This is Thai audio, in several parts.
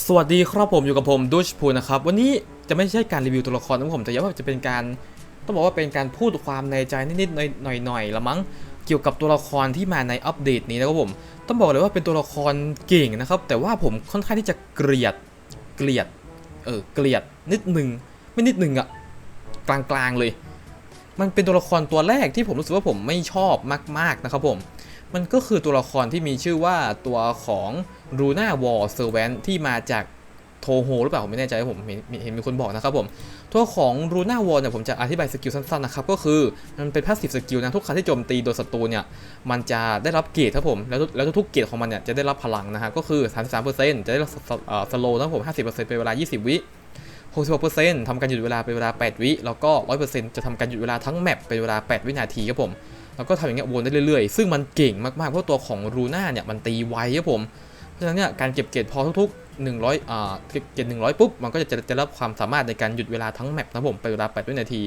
สวัสดีครับผมอยู่กับผมดูชพูนะครับ วันนี้จะไม่ใช่การรีวิวตัวละครนะผมแต่ว่าจะเป็นการต้องบอกว่าเป็นการพูดความในใจนิดๆหน่อยๆละมั้งเกี่ยวกับตัวละครที่มาในอัปเดตนี้นะครับผมต้องบอกเลยว่าเป็นตัวละครเก่งนะครับ แต่ว่าผมค่อนข้างที่จะเกลียดเกลียดเออเกลียดนิดหนึ่งไม่นิดหนึ่งอะกลางๆเลย มันเป็นตัวละครตัวแรกที่ผมรู้สึกว่าผมไม่ชอบมากๆนะครับผม มันก็คือตัวละครที่มีชื่อว่าตัวของรูน่าวอลเซอร์แวนที่มาจากโทโฮหรือเปล่าผมไม่แน่ใจผมเห็นมีคนบอกนะครับผมตัวของรูน่าวอลเนี่ยผมจะอธิบายสกิลสั้นๆนะครับก็คือมันเป็นพาสซีฟสกิลนะทุกครั้งที่โจมตีโดนศัตรูเนี่ยมันจะได้รับเกรดครับผมแล้วแล้วทุกเกรดของมันเนี่ยจะได้รับพลังนะฮะก็คือ 33%จะได้รับสโลว์นะครับผม50%เป็นเวลา 20 วิ66%ทำการหยุดเวลาเป็นเวลา 8 วิ แล้วก็ 100%จะทำการหยุดเวลาทั้งแมปเป็นเวลา 8 วินาทีครับผม แล้วก็ทำอย่างเงี้ยวนได้เรื่อยๆ ซึ่งมันเก่งมากๆ เพราะตัวของรูน่าเนี่ยมันตีไวครับผม เพราะฉะนั้นเนี่ยการเก็บเกรดพอทุกๆ 100อ่าเก็บเกรด100 ปุ๊บ มันก็จะจะรับความสามารถในการหยุดเวลาทั้งแมปนะผมเป็นเวลา8วินาที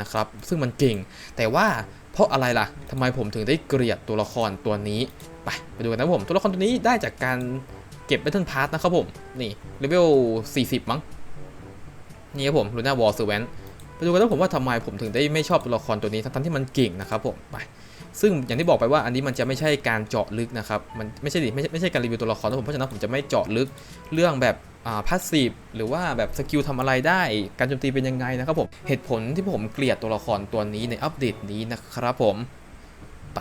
นะครับ ซึ่งมันเก่ง แต่ว่าเพราะอะไรล่ะทำไมผมถึงได้เกลียดตัวละครตัวนี้ ไปไปดูกันนะผม ตัวละครตัวนี้ได้จากการเก็บ Battle Pass นะครับผม นี่เลเวล40 มั้ง นี่ครับผมลูน่าวอลเซอร์แวนไป ดูกันนะผมว่าทำไมผมถึงได้ไม่ชอบตัวละครตัวนี้ทั้งที่มันเก่งนะครับผมไปซึ่งอย่างที่บอกไปว่าอันนี้มันจะไม่ใช่การเจาะลึกนะครับมันไม่ใช่ดิไม่ใช่ไม่ใช่การรีวิวตัวละครนะผมเพราะฉะนั้นผมจะไม่เจาะลึกเรื่องแบบอ่าพาสซีฟหรือว่าแบบสกิลทำอะไรได้การโจมตีเป็นยังไงนะครับผมเหตุผลที่ผมเกลียดตัวละครตัวนี้ในอัปเดตนี้นะครับผมไป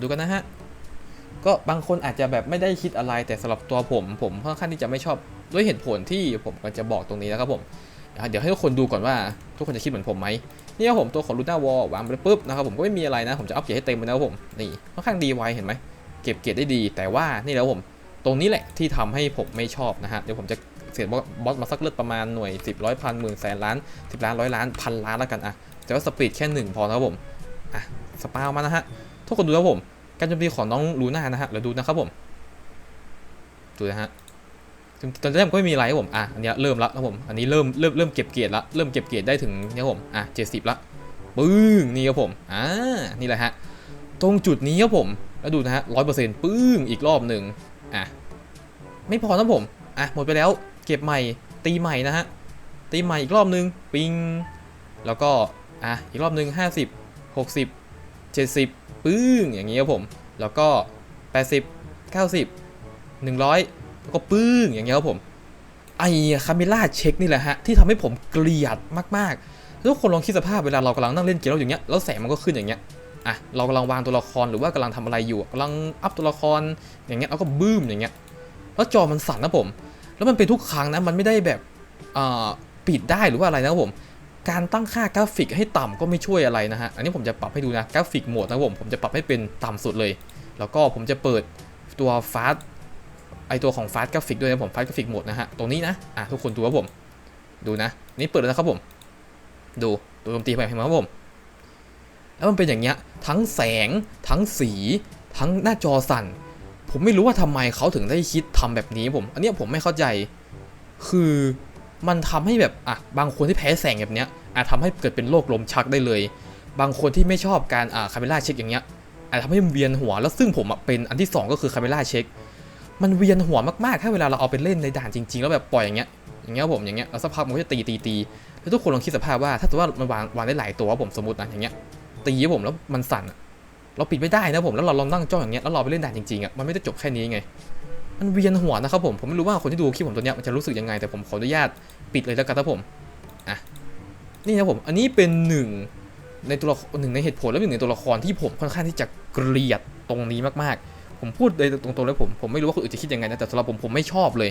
ดูกันนะฮะก็บางคนอาจจะแบบไม่ได้คิดอะไรแต่สำหรับตัวผม ผมค่อนข้างที่จะไม่ชอบด้วยเหตุผลที่ผมกำลังจะบอกตรงนี้นะครับผม เดี๋ยวให้ทุกคนดูก่อนว่าทุกคนจะคิดเหมือนผมไหมนี่ครับผมตัวของลูน่าวอลวางไปปุ๊บนะครับผมก็ไม่มีอะไรนะ ผมจะอัพเกรดให้เต็มเลยนะครับผมนี่ค่อนข้างดีไวเห็นไหมเก็บเกรดได้ดี แต่ว่านี่แล้วผมตรงนี้แหละที่ทำให้ผมไม่ชอบนะฮะเดี๋ยวผมจะเสียบอสมาสักเลือดประมาณหน่วย 10ร้อยพันหมื่นแสนล้าน 10 ล้านร้อยล้านพันล้านแล้วกันอะแต่ว่าสปีดแค่หนึ่งพอนะครับผมอะสปาวมานะฮะทุกคนดูนะครับผมการโจมตีของน้องลูน่านะฮะเราดูนะครับผมดูนะฮะ ถึตอนนี้ผมก็ไม่มีอะไรับผมอะอันนี้เริ่มละครับผมอันนี้เริ่มเริ่มเริ่มเก็บเกียรติละเริ่มเก็บเกียรติได้ถึงเนี่ยผมอะเจ็ดสิบละปึ้งนี่ครับผมอ่านี่แหละฮะตรงจุดนี้ครับผมแล้วดูนะฮะร้อยเปอร์เซ็นต์ปึ้งอีกรอบหนึ่งอะไม่พอครับผมอะหมดไปแล้วเก็บใหม่ตีใหม่นะฮะตีใหม่อีกรอบหนึ่งปิงแล้วก็อะอีกรอบหนึ่งห้าสิบหกสิบเจ็ดสิบปึ้งอย่างเงี้ครับผม แล้วก็แปดสิบเก้าสิบหนึ่งร้อย แล้วก็ปึ้งอย่างเงี้ยครับผมไอ้คาเมล่าเช็คนี่แหละฮะที่ทำให้ผมเกลียดมากๆทุกคนลองคิดสภาพเวลาเรากำลังนั่งเล่นเกมแล้วอย่างเงี้ยแล้วแสงมันก็ขึ้นอย่างเงี้ยอะเรากำลังวางตัวละครหรือว่ากำลังทำอะไรอยู่กำลังอัพตัวละครอย่างเงี้ยแล้วก็บึ้มอย่างเงี้ยแล้วจอมันสั่นนะผม แล้วมันเป็นทุกครั้งนะมันไม่ได้แบบปิดได้หรือว่าอะไรนะครับผม การตั้งค่ากราฟิกให้ต่ำก็ไม่ช่วยอะไรนะฮะอันนี้ผมจะปรับให้ดูนะกราฟิกโหมดนะผมผมจะปรับให้เป็นต่ำสุดเลย แล้วก็ผมจะเปิดตัวฟาส ไอตัวของฟาสกราฟิกด้วยนะผมฟาสกราฟิกโหมดนะฮะ ตรงนี้นะ อะทุกคนดูครับผม ดูนะ นี่เปิดแล้วนะครับผม ดูตัวดนตรีไปเห็นไหมครับผม แล้วมันเป็นอย่างเงี้ย ทั้งแสง ทั้งสี ทั้งหน้าจอสั่น ผมไม่รู้ว่าทำไมเขาถึงได้คิดทำแบบนี้ผม อันนี้ผมไม่เข้าใจ คือมันทำให้แบบ อะ บางคนที่แพ้แสงแบบเนี้ย อาจทำให้เกิดเป็นโรคลมชักได้เลย บางคนที่ไม่ชอบการ อ่าคาเมล่าเช็คอย่างเงี้ย อาจทำให้เวียนหัว แล้วซึ่งผมเป็นอันที่สองก็คือคาเมล่าเช็ค มันเวียนหัวมากๆ ถ้าเวลาเราเอาไปเล่นในด่านจริงๆ แล้วแบบปล่อยอย่างเงี้ย อย่างเงี้ยผม อย่างเงี้ยแล้วสักพักมันก็จะตีตีตี แล้วทุกคนลองคิดสภาพว่า ถ้าสมมติว่ามันวางวางได้หลายตัวผมสมมตินะอย่างเงี้ย ตีผมแล้วมันสั่น เราปิดไม่ได้นะผม แล้วเราลองนั่งจ้องอย่างเงี้ย แล้วเราไปเล่นด่านจริงๆอะมันไม่ได้จบแค่นี้ไง มันเวียนหัวนะครับผม ผมไม่รู้ว่าคนที่ดูคลิปผมตัวเนี้ยมันจะรู้สึกยังไง แต่ผมขออนุญาตปิดเลยแล้วกันครับผม อะ นี่นะผม อันนี้เป็นหนึ่งในตัวหนึ่งในเหตุผลและหนึ่งในตัวละครที่ผมค่อนข้างที่จะเกลียดตรงนี้มากๆ ผมพูดเลยตรงๆเลยผมผมไม่รู้ว่าคนอื่นจะคิดยังไงนะแต่สำหรับผมผมไม่ชอบเลย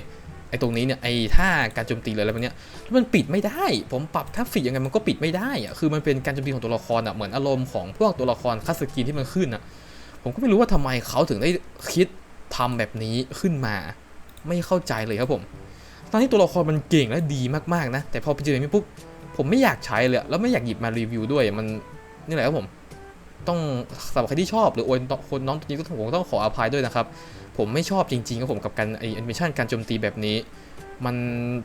ไอ้ตรงนี้เนี่ยไอ้ท่าการโจมตีเลยอะไรพวกเนี้ยมันปิดไม่ได้ ผมปรับทัฟฟิกยังไงมันก็ปิดไม่ได้อะคือมันเป็นการโจมตีของตัวละครอะเหมือนอารมณ์ของพวกตัวละครคัสกรีนที่มันขึ้นอะผมก็ไม่รู้ว่าทำไมเขาถึงได้คิดทำแบบนี้ขึ้นมาไม่เข้าใจเลยครับผม ตอนที่ตัวละครมันเก่งและดีมากๆนะ แต่พอไปเจออย่างนี้ปุ๊บผมไม่อยากใช้เลยแล้วไม่อยากหยิบมารีวิวด้วยมันนี่แหละครับผม ต้องสำหรับใครที่ชอบหรือโอนคนน้องตัวนี้ก็ผมต้องขออภัยด้วยนะครับ ผมไม่ชอบจริงๆครับผมกับการไอแอนิเมชันการโจมตีแบบนี้ มัน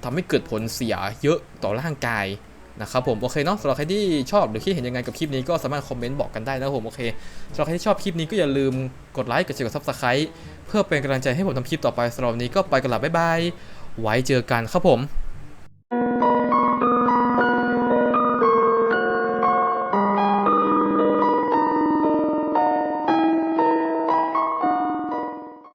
ทำให้เกิดผลเสียเยอะต่อร่างกายนะครับผมโอเคเนาะสำหรับใครที่ชอบหรือคิดเห็นยังไงกับคลิปนี้ก็สามารถคอมเมนต์บอกกันได้นะครับผมโอเคสำหรับใครที่ชอบคลิปนี้ก็อย่าลืมกดไลค์กดแชร์กดซับสไครต์เพื่อเป็นกำลังใจให้ผมทำคลิปต่อไปสำหรับนนี้ก็ไปกันละบ๊ายบายไว้เจอกันครับผม